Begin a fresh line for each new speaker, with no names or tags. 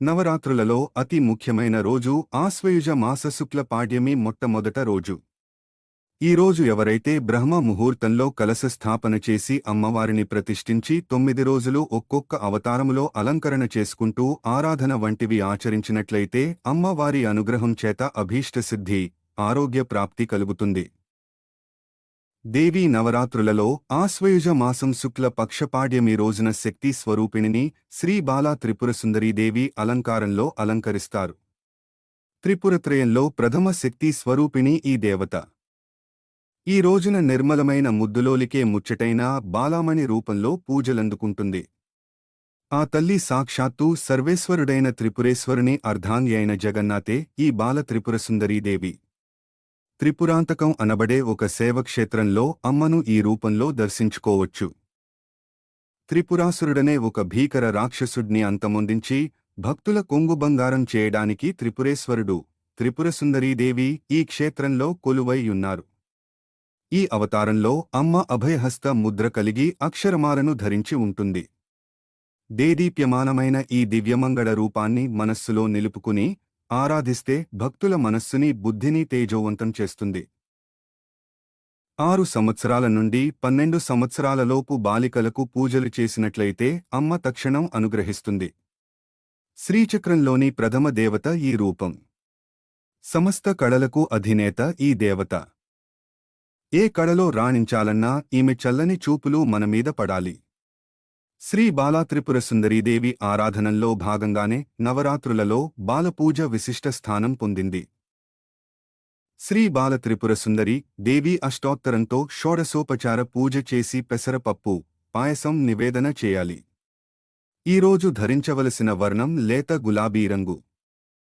నవరాత్రులలో అతి ముఖ్యమైన రోజు ఆశ్వయుజ మాస శుక్ల పాడ్యమి మొట్టమొదట రోజు. ఈ రోజు ఎవరైతే బ్రహ్మ ముహూర్తంలో కలశ స్థాపన చేసి అమ్మవారిని ప్రతిష్ఠించి తొమ్మిది రోజులు ఒక్కొక్క అవతారములో అలంకరణ చేసుకుంటూ ఆరాధన వంటివి ఆచరించినట్లయితే అమ్మవారి అనుగ్రహం చేత అభీష్ట సిద్ధి ఆరోగ్య ప్రాప్తి కలుగుతుంది. దేవీ నవరాత్రులలో ఆశ్వయుజ మాసం శుక్ల పక్షపాడ్యమి రోజున శక్తి స్వరూపిణిని శ్రీ బాలా త్రిపుర సుందరీదేవి అలంకారంలో అలంకరిస్తారు. త్రిపురత్రయంలో ప్రథమ శక్తి స్వరూపిణి ఈ దేవత. ఈ రోజున నిర్మలమైన ముద్దులోలికే ముచ్చటైన బాలామణి రూపంలో పూజలందుకుంటుంది. ఆ తల్లి సాక్షాత్తు సర్వేశ్వరుడైన త్రిపురేశ్వరుని అర్ధాంగి అయిన జగన్నాథే ఈ బాల త్రిపుర సుందరీదేవి త్రిపురాంతకం అనబడే ఒక సేవక్షేత్రంలో అమ్మను ఈ రూపంలో దర్శించుకోవచ్చు. త్రిపురాసురుడనే ఒక భీకర రాక్షసుడ్ని అంతమొందించి భక్తుల కొంగు బంగారం చేయడానికి త్రిపురేశ్వరుడు త్రిపురసుందరీదేవి ఈ క్షేత్రంలో కొలువైయున్నారు ఈ అవతారంలో అమ్మ అభయహస్త ముద్ర కలిగి అక్షరమాలను ధరించి ఉంటుంది. దేదీప్యమానమైన ఈ దివ్యమంగళ రూపాన్ని మనస్సులో నిలుపుకుని ఆరాధిస్తే భక్తుల మనస్సుని బుద్ధిని తేజోవంతం చేస్తుంది. ఆరు సంవత్సరాల నుండి పన్నెండు సంవత్సరాలలోపు బాలికలకు పూజలు చేసినట్లయితే అమ్మ తక్షణం అనుగ్రహిస్తుంది. శ్రీచక్రంలోని ప్రథమ దేవత ఈ రూపం. సమస్త కళలకు అధినేత ఈ దేవత. ఏ కళలో రాణించాలన్నా ఈమె చల్లని చూపులు మనమీద పడాలి. శ్రీ బాలాత్రిపుర సుందరీదేవి ఆరాధనంలో భాగంగానే నవరాత్రులలో బాలపూజ విశిష్ట స్థానం పొందింది. శ్రీ బాలత్రిపుర సుందరి దేవి అష్టోత్తరంతో షోడశోపచార పూజ చేసి పెసరపప్పు పాయసం నివేదన చేయాలి. ఈరోజు ధరించవలసిన వర్ణం లేత గులాబీ రంగు.